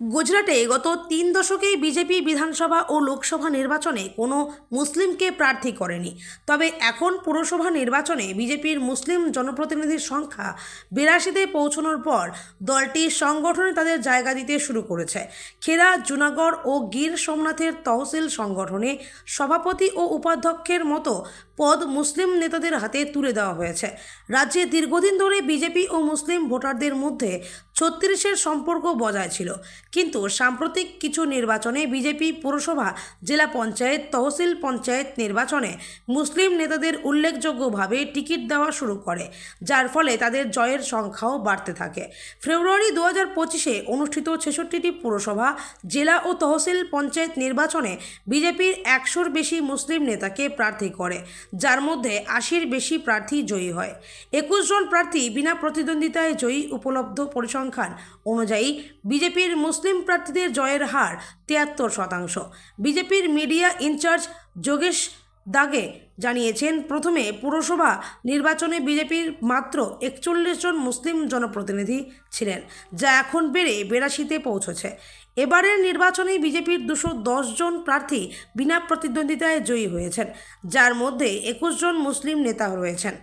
গুজরাটে গত তিন দশকেই বিজেপি বিধানসভা ও লোকসভা নির্বাচনে কোনো মুসলিমকে প্রার্থী করেনি। তবে এখন পুরসভা নির্বাচনে বিজেপির মুসলিম জনপ্রতিনিধির সংখ্যা বিরাশিতে পৌঁছানোর পর দলটি সংগঠনে তাদের জায়গা দিতে শুরু করেছে। খেরা, জুনাগড় ও গির সোমনাথের তহসিল সংগঠনে সভাপতি ও উপাধ্যক্ষের মতো পদ মুসলিম নেতাদের হাতে তুলে দেওয়া হয়েছে। রাজ্যে দীর্ঘদিন ধরে বিজেপি ও মুসলিম ভোটারদের মধ্যে ছত্রিশের সম্পর্ক বজায় ছিল। কিন্তু সাম্প্রতিক কিছু নির্বাচনে বিজেপি পুরসভা, জেলা পঞ্চায়েত, তহসিল পঞ্চায়েত নির্বাচনে মুসলিম নেতাদের উল্লেখযোগ্যভাবে টিকিট দেওয়া শুরু করে, যার ফলে তাদের জয়ের সংখ্যাও বাড়তে থাকে। ফেব্রুয়ারি দু হাজার পঁচিশে অনুষ্ঠিত ছেষট্টিটি পুরসভা, জেলা ও তহসিল পঞ্চায়েত নির্বাচনে বিজেপির একশোর বেশি মুসলিম নেতাকে প্রার্থী করে, যার মধ্যে আশির বেশি প্রার্থী জয়ী হয়। একুশ জন প্রার্থী বিনা প্রতিদ্বন্দ্বিতায় জয়ী, উপলব্ধ পরিসংখ্যান অনুযায়ী, বিজেপির মুসলিম প্রার্থীদের জয়ের হার তিয়াত্তর শতাংশ। বিজেপির মিডিয়া ইনচার্জ যোগেশ দাগে জানিয়েছেন, প্রথমে পুরসভা নির্বাচনে বিজেপির মাত্র একচল্লিশ জন মুসলিম জনপ্রতিনিধি ছিলেন, যা এখন বেড়ে বেরাশিতে পৌঁছেছে। এবারের নির্বাচনে বিজেপির দুশো জন প্রার্থী বিনা প্রতিদ্বন্দ্বিতায় জয়ী হয়েছেন, যার মধ্যে একুশ জন মুসলিম নেতা রয়েছেন।